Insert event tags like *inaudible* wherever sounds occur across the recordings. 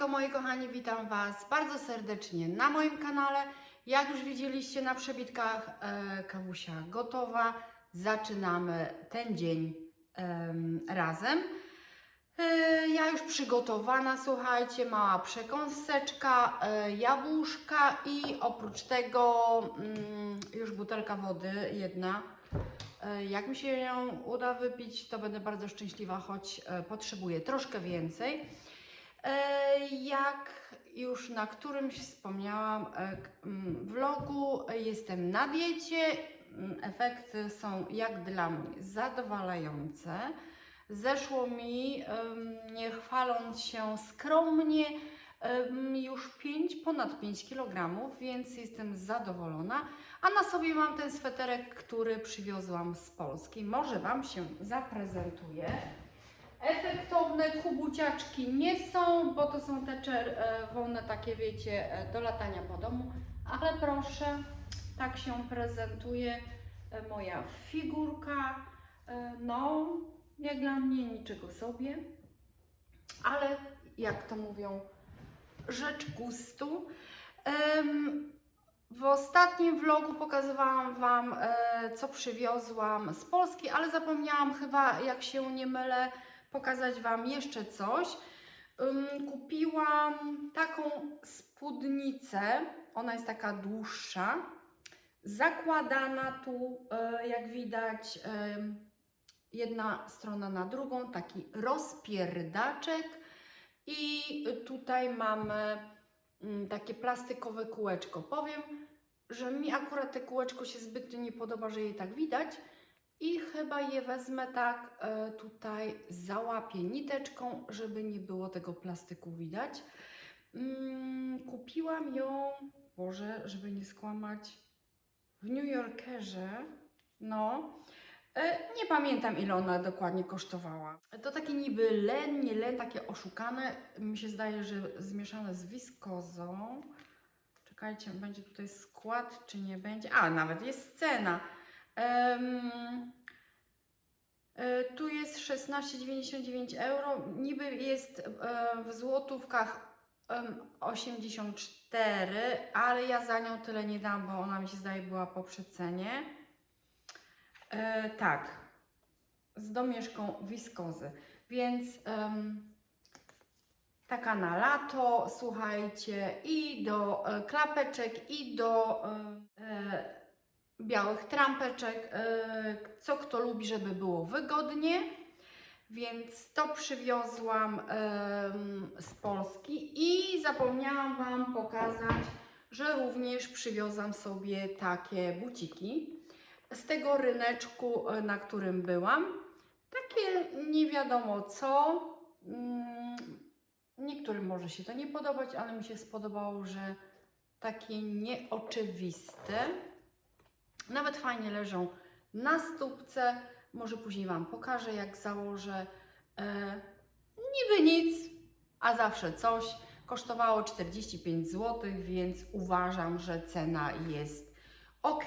siemanko moi kochani, witam Was bardzo serdecznie na moim kanale. Jak już widzieliście na przebitkach, e, kawusia gotowa. Zaczynamy ten dzień em, razem. E, ja już przygotowana, słuchajcie, mała przekąseczka, e, jabłuszka i oprócz tego mm, już butelka wody jedna. E, Jak mi się ją uda wypić, to będę bardzo szczęśliwa, choć e, potrzebuję troszkę więcej. E, Jak już na którymś wspomniałam mm, vlogu, e, jestem na diecie. Mm, Efekty są jak dla mnie zadowalające. Zeszło mi, nie chwaląc się skromnie, już 5, ponad 5 kg, więc jestem zadowolona. A na sobie mam ten sweterek, który przywiozłam z Polski. Może Wam się zaprezentuje. Efektowne kubuciaczki nie są, bo to są te czerwone takie, wiecie, e, do latania po domu. Ale proszę, tak się prezentuje e, moja figurka. E, No, jak dla mnie niczego sobie, ale jak to mówią, rzecz gustu. W ostatnim vlogu pokazywałam Wam, e, co przywiozłam z Polski, ale zapomniałam chyba, jak się nie mylę, pokazać Wam jeszcze coś. Kupiłam taką spódnicę, ona jest taka dłuższa, zakładana tu, e, jak widać, jedna strona na drugą, taki rozpierdaczek i tutaj mamy mm, takie plastikowe kółeczko. Powiem, że mi akurat te kółeczko się zbytnio nie podoba, że je tak widać i chyba je wezmę tak e, tutaj, załapię niteczką, żeby nie było tego plastyku widać. Mm, kupiłam ją, Boże, żeby nie skłamać, w New Yorkerze, no. E, Nie pamiętam ile ona dokładnie kosztowała. To takie niby len, nie len, takie oszukane. Mi się zdaje, że zmieszane z wiskozą. Czekajcie, będzie tutaj skład, czy nie będzie? A, nawet jest cena. E, tu jest 16,99 euro. Niby jest e, w złotówkach em, 84, ale ja za nią tyle nie dam, bo ona mi się zdaje była po przecenie. E, tak, z domieszką wiskozy. Więc taka na lato, słuchajcie, i do klapeczek, i do białych trampeczek. E, co kto lubi, żeby było wygodnie. Więc to przywiozłam z Polski i zapomniałam Wam pokazać, że również przywiozłam sobie takie buciki z tego ryneczku, e, na którym byłam. Takie nie wiadomo co. Mm, Niektórym może się to nie podobać, ale mi się spodobało, że takie nieoczywiste. Nawet fajnie leżą na stópce. Może później Wam pokażę, jak założę. E, niby nic, a zawsze coś. Kosztowało 45 zł, więc uważam, że cena jest ok.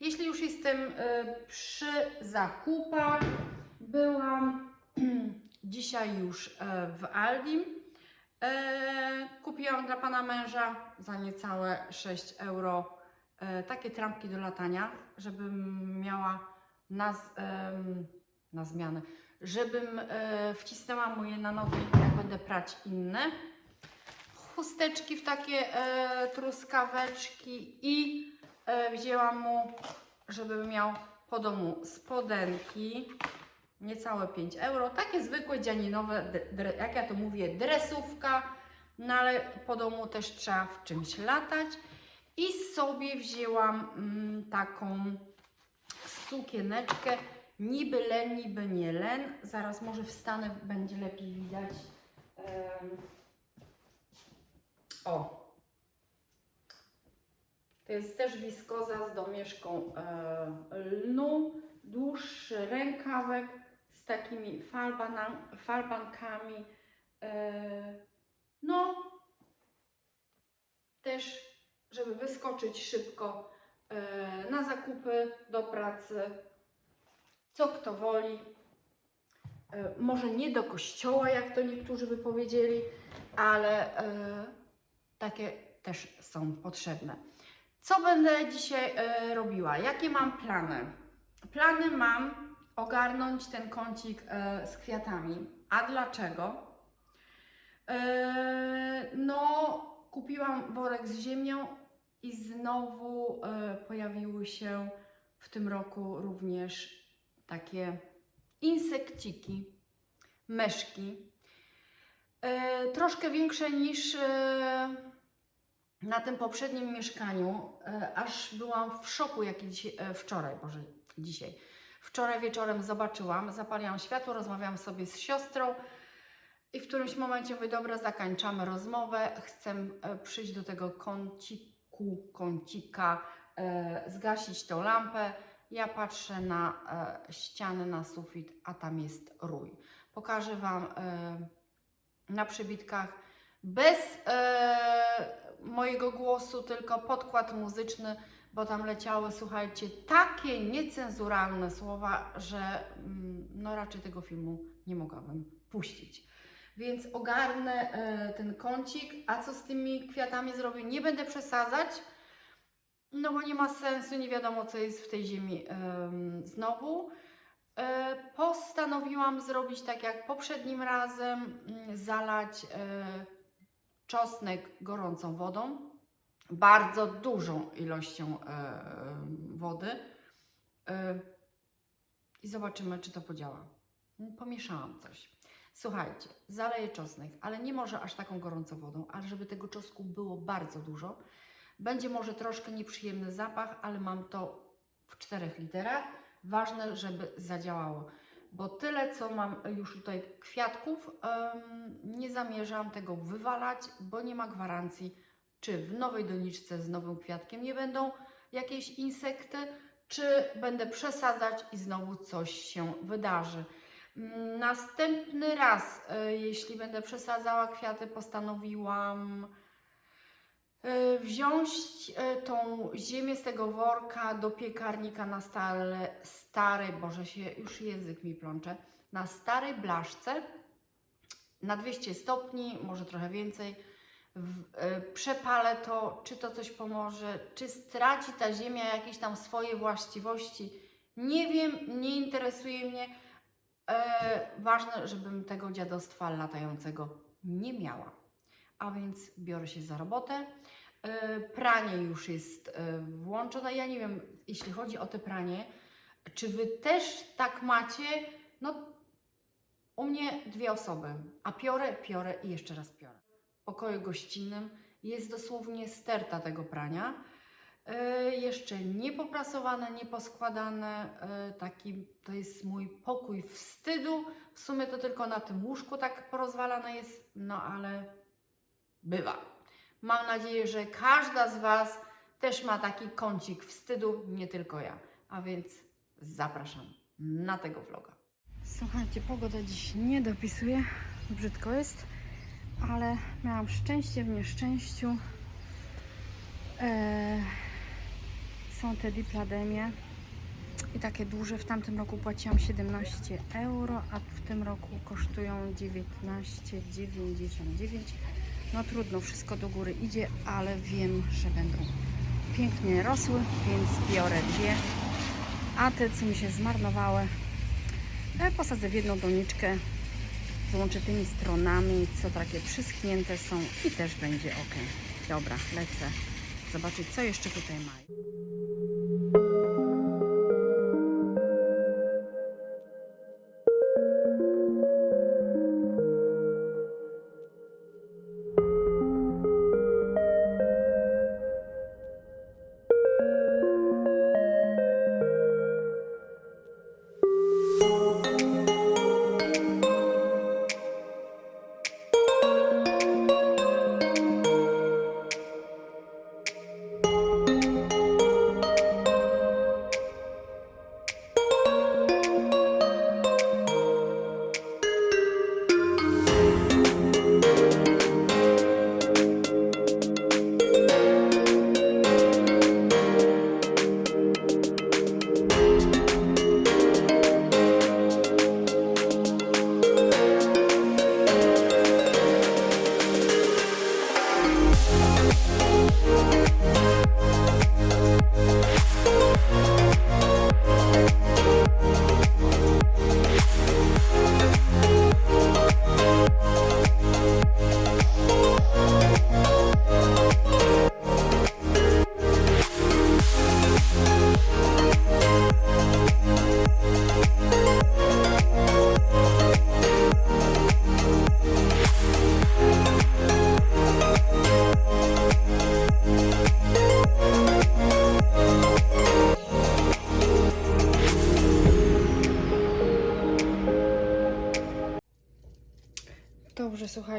Jeśli już jestem e, przy zakupach, byłam *clears throat* dzisiaj już e, w Aldim. E, kupiłam dla pana męża za niecałe 6 euro takie trampki do latania, żebym miała na, na zmianę, żebym e, wcisnęła mu je na nogi, jak będę prać inne. Chusteczki w takie e, truskaweczki i e, wzięłam mu, żeby miał po domu spodenki, niecałe 5 euro. Takie zwykłe dzianinowe, jak ja to mówię, dresówka, no ale po domu też trzeba w czymś latać. I sobie wzięłam mm, taką sukieneczkę, niby len, niby nie len. Zaraz może wstanę, będzie lepiej widać. Em, o, to jest też wiskoza z domieszką e, lnu, dłuższy rękawek z takimi falbana, falbankami. E, no, też, żeby wyskoczyć szybko e, na zakupy do pracy, co kto woli. E, może nie do kościoła, jak to niektórzy by powiedzieli, ale e, takie też są potrzebne. Co będę dzisiaj robiła? Jakie mam plany? Plany mam ogarnąć ten kącik z kwiatami. A dlaczego? No, kupiłam worek z ziemią i znowu e, pojawiły się w tym roku również takie insekciki, meszki. E, troszkę większe niż e, na tym poprzednim mieszkaniu, aż byłam w szoku, jak dzisiaj, wczoraj, Boże, dzisiaj. Wczoraj wieczorem zobaczyłam, zapaliłam światło, rozmawiałam sobie z siostrą i w którymś momencie mówię, dobra, zakończamy rozmowę, chcę przyjść do tego kąciku, kącika, e, zgasić tą lampę. Ja patrzę na e, ścianę, na sufit, a tam jest rój. Pokażę Wam e, na przybitkach bez mojego głosu, tylko podkład muzyczny, bo tam leciały, słuchajcie, takie niecenzuralne słowa, że mm, no raczej tego filmu nie mogłabym puścić. Więc ogarnę e, ten kącik, a co z tymi kwiatami zrobię? Nie będę przesadzać, no bo nie ma sensu, nie wiadomo co jest w tej ziemi em, znowu. E, Postanowiłam zrobić tak jak poprzednim razem, mm, zalać e, czosnek gorącą wodą, bardzo dużą ilością wody i zobaczymy, czy to podziała. Pomieszałam coś. Słuchajcie, zaleję czosnek, ale nie może aż taką gorącą wodą, ale żeby tego czosnku było bardzo dużo. Będzie może troszkę nieprzyjemny zapach, ale mam to w 4 literach. Ważne, żeby zadziałało, bo tyle, co mam już tutaj kwiatków, nie zamierzam tego wywalać, bo nie ma gwarancji, czy w nowej doniczce z nowym kwiatkiem nie będą jakieś insekty, czy będę przesadzać i znowu coś się wydarzy. Następny raz, e, jeśli będę przesadzała kwiaty, postanowiłam e, wziąć e, tą ziemię z tego worka do piekarnika na stare, starej, Boże się, już język mi plącze, na starej blaszce na 200 stopni, może trochę więcej. Przepalę to, czy to coś pomoże, czy straci ta ziemia jakieś tam swoje właściwości. Nie wiem, nie interesuje mnie. E, ważne, żebym tego dziadostwa latającego nie miała. A więc biorę się za robotę. E, pranie już jest e, włączone. Ja nie wiem, jeśli chodzi o te pranie, czy Wy też tak macie? No, u mnie dwie osoby, a piorę, piorę i jeszcze raz piorę. W pokoju gościnnym jest dosłownie sterta tego prania. E, jeszcze nie poprasowane, nie poskładane. E, taki to jest mój pokój wstydu. W sumie to tylko na tym łóżku tak porozwalane jest, no ale bywa. Mam nadzieję, że każda z Was też ma taki kącik wstydu, nie tylko ja. A więc zapraszam na tego vloga. Słuchajcie, pogoda dziś nie dopisuje, brzydko jest, ale miałam szczęście w nieszczęściu. Eee, są te diplademie i takie duże. W tamtym roku płaciłam 17 euro, a w tym roku kosztują 19,99. No trudno, wszystko do góry idzie, ale wiem, że będą pięknie rosły, więc biorę dwie. A te, co mi się zmarnowały, e, posadzę w jedną doniczkę z łączytymi stronami, co takie przyschnięte są i też będzie ok. Dobra, lecę zobaczyć, co jeszcze tutaj mają.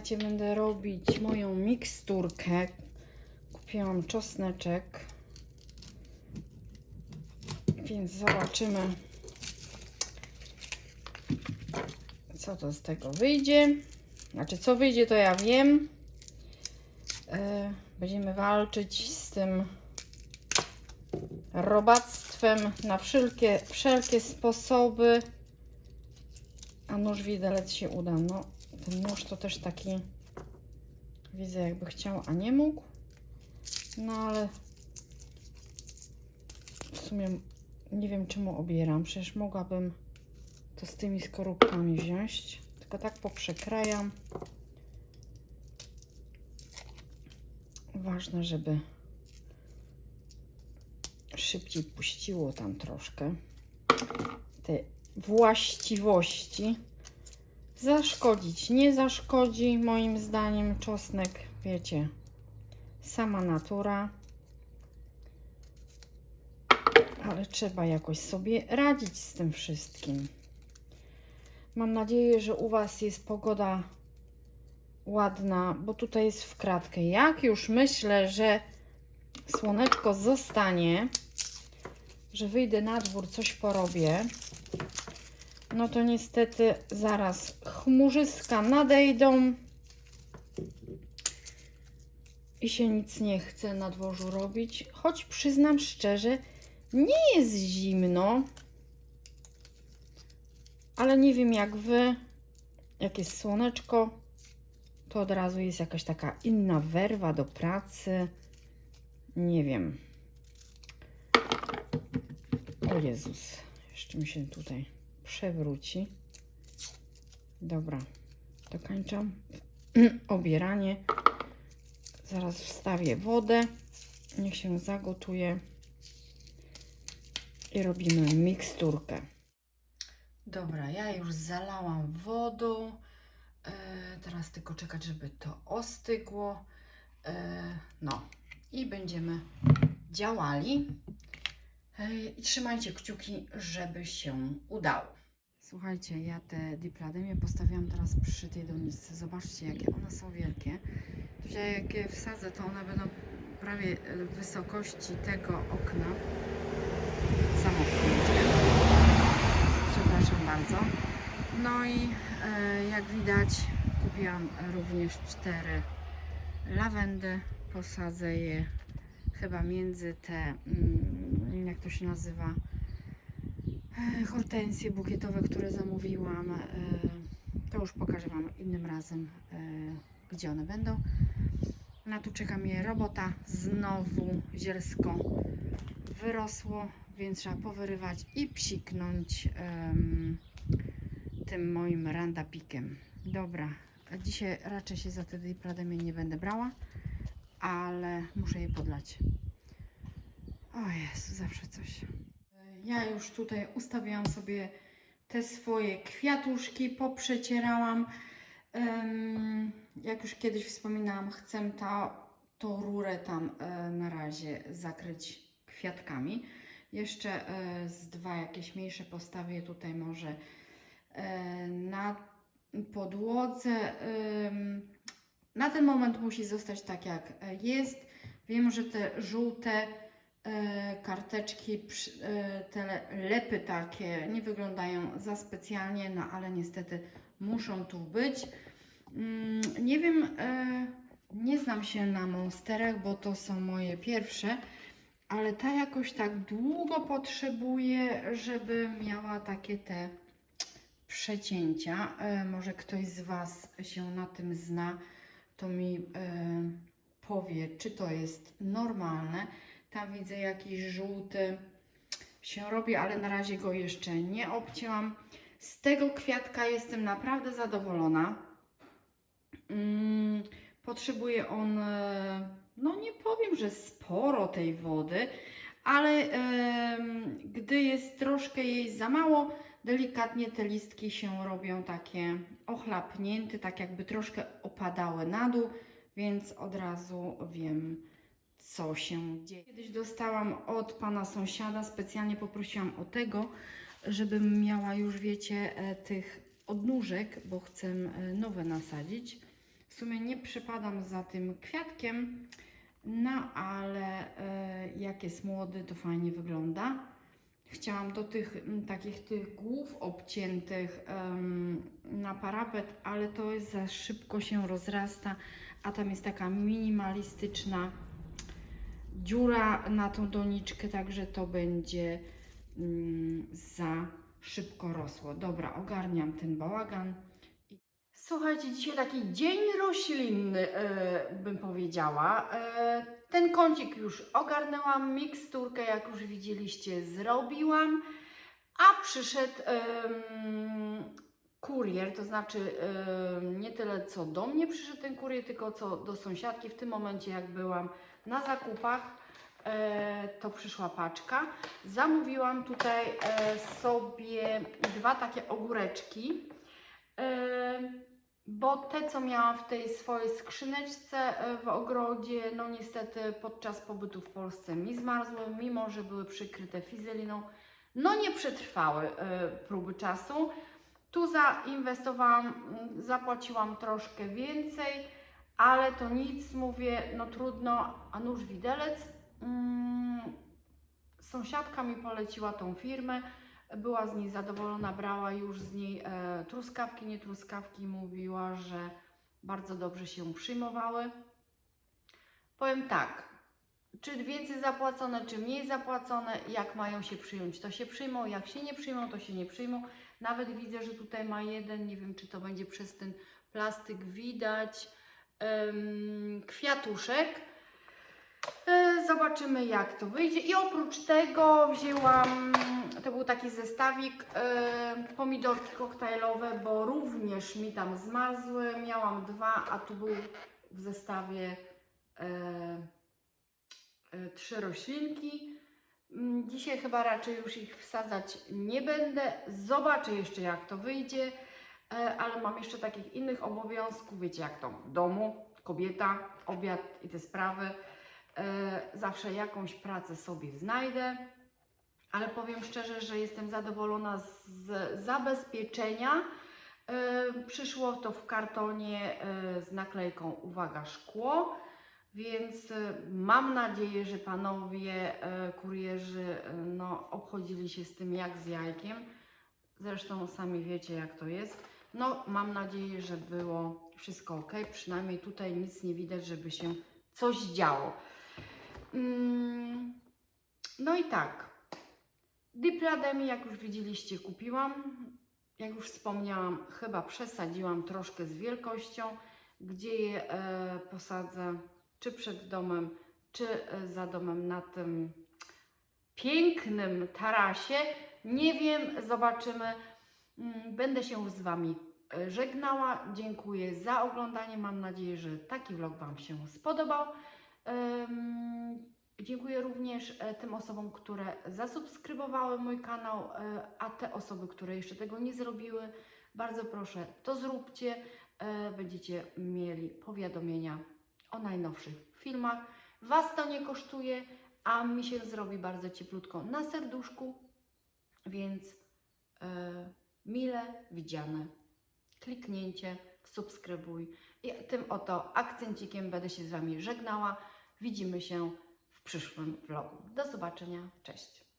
Słuchajcie, będę robić moją miksturkę. Kupiłam czosneczek. Więc zobaczymy, co to z tego wyjdzie. Znaczy, co wyjdzie, to ja wiem. E, Będziemy walczyć z tym robactwem na wszelkie, wszelkie sposoby. A nóż widelec się uda. No, ten nóż to też taki widzę jakby chciał, a nie mógł. No ale w sumie nie wiem czemu obieram. Przecież mogłabym to z tymi skorupkami wziąć. Tylko tak poprzekrajam. Ważne, żeby szybciej puściło tam troszkę te właściwości. Zaszkodzić nie zaszkodzi, moim zdaniem, czosnek, wiecie, sama natura. Ale trzeba jakoś sobie radzić z tym wszystkim. Mam nadzieję, że u Was jest pogoda ładna, bo tutaj jest w kratkę. Jak już myślę, że słoneczko zostanie, że wyjdę na dwór, coś porobię, no to niestety zaraz chmurzyska nadejdą i się nic nie chce na dworzu robić. Choć przyznam szczerze, nie jest zimno, ale nie wiem jak wy, jak jest słoneczko, to od razu jest jakaś taka inna werwa do pracy. Nie wiem. O Jezus, jeszcze mi się tutaj przewróci. Dobra, dokończam *clears throat* obieranie. Zaraz wstawię wodę. Niech się zagotuje. I robimy miksturkę. Dobra, ja już zalałam wodą. E, teraz tylko czekać, żeby to ostygło. E, no i będziemy działali. E, I trzymajcie kciuki, żeby się udało. Słuchajcie, ja te diplademie postawiłam teraz przy tej doniczce. Zobaczcie, jakie one są wielkie. Jak je wsadzę, to one będą prawie e, wysokości tego okna. Samochód. Przepraszam bardzo. No i e, jak widać, kupiłam również cztery lawendy. Posadzę je chyba między te, mm, jak to się nazywa, hortensje bukietowe, które zamówiłam. E, to już pokażę Wam innym razem, e, gdzie one będą. Na tu czeka mnie robota. Znowu zielsko wyrosło, więc trzeba powyrywać i psiknąć tym moim randapikiem. Dobra, dzisiaj raczej się za te diplademie nie będę brała, ale muszę je podlać. O Jezu, zawsze coś. Ja już tutaj ustawiałam sobie te swoje kwiatuszki, poprzecierałam. Jak już kiedyś wspominałam, chcę ta, tą rurę tam e, na razie zakryć kwiatkami. Jeszcze e, z dwa jakieś mniejsze postawię tutaj może e, na podłodze. Na ten moment musi zostać tak jak jest. Wiem, że te żółte karteczki, przy- e, te le- lepy takie nie wyglądają za specjalnie, no ale niestety muszą tu być. Mm, Nie wiem, e, nie znam się na monsterach, bo to są moje pierwsze, ale ta jakoś tak długo potrzebuje, żeby miała takie te przecięcia. E, Może ktoś z Was się na tym zna, to mi e, powie, czy to jest normalne. Tam widzę jakiś żółty się robi, ale na razie go jeszcze nie obcięłam. Z tego kwiatka jestem naprawdę zadowolona. Mm, potrzebuje on, e, no nie powiem, że sporo tej wody, ale gdy jest troszkę jej za mało, delikatnie te listki się robią takie ochlapnięte, tak jakby troszkę opadały na dół, więc od razu wiem, co się dzieje. Kiedyś dostałam od pana sąsiada, specjalnie poprosiłam o tego, żebym miała już, wiecie, e, tych odnóżek, bo chcę e, nowe nasadzić. w sumie nie przepadam za tym kwiatkiem, no ale e, jak jest młody, to fajnie wygląda. Chciałam do tych takich tych głów obciętych na parapet, ale to jest za szybko się rozrasta, a tam jest taka minimalistyczna dziura na tą doniczkę, także to będzie mm, za szybko rosło. Dobra, ogarniam ten bałagan. Słuchajcie, dzisiaj taki dzień roślinny, e, bym powiedziała. E, ten kącik już ogarnęłam, miksturkę, jak już widzieliście, zrobiłam, a przyszedł kurier, to znaczy em, nie tyle co do mnie przyszedł ten kurier, tylko co do sąsiadki. W tym momencie, jak byłam na zakupach, e, to przyszła paczka. Zamówiłam tutaj e, sobie dwa takie ogóreczki. E, bo te, co miałam w tej swojej skrzyneczce w ogrodzie, no niestety podczas pobytu w Polsce mi zmarzły, mimo że były przykryte fizeliną. No nie przetrwały próby czasu. Tu zainwestowałam, mm, zapłaciłam troszkę więcej, ale to nic, mówię, no trudno, a nóż widelec. Mm, Sąsiadka mi poleciła tą firmę, była z niej zadowolona, brała już z niej e, truskawki, nie truskawki, mówiła, że bardzo dobrze się przyjmowały. Powiem tak, czy więcej zapłacone, czy mniej zapłacone, jak mają się przyjąć, to się przyjmą, jak się nie przyjmą, to się nie przyjmą. Nawet widzę, że tutaj ma jeden, nie wiem, czy to będzie przez ten plastyk widać, kwiatuszek. E, Zobaczymy jak to wyjdzie. I oprócz tego wzięłam, to był taki zestawik, e, pomidorki koktajlowe, bo również mi tam zmarzły. Miałam dwa, a tu był w zestawie e, e, trzy roślinki. Mm, Dzisiaj chyba raczej już ich wsadzać nie będę. Zobaczę jeszcze jak to wyjdzie, e, ale mam jeszcze takich innych obowiązków. Wiecie jak to w domu, kobieta, obiad i te sprawy. E, zawsze jakąś pracę sobie znajdę, ale powiem szczerze, że jestem zadowolona z zabezpieczenia. E, Przyszło to w kartonie z naklejką Uwaga szkło, więc e, mam nadzieję, że panowie e, kurierzy e, no, obchodzili się z tym jak z jajkiem. Zresztą sami wiecie jak to jest. No, mam nadzieję, że było wszystko ok. Przynajmniej tutaj nic nie widać, żeby się coś działo. Mm, No i tak. Diplademi, jak już widzieliście, kupiłam. Jak już wspomniałam, chyba przesadziłam troszkę z wielkością, gdzie je e, posadzę, czy przed domem, czy e, za domem na tym pięknym tarasie. Nie wiem, zobaczymy. Mm, Będę się z Wami e, żegnała. Dziękuję za oglądanie. Mam nadzieję, że taki vlog Wam się spodobał. Dziękuję również e, tym osobom, które zasubskrybowały mój kanał, a te osoby, które jeszcze tego nie zrobiły, bardzo proszę, to zróbcie. Będziecie mieli powiadomienia o najnowszych filmach. Was to nie kosztuje, a mi się zrobi bardzo cieplutko na serduszku, więc e, mile widziane kliknięcie, subskrybuj i tym oto akcencikiem będę się z Wami żegnała. Widzimy się w przyszłym vlogu. Do zobaczenia. Cześć.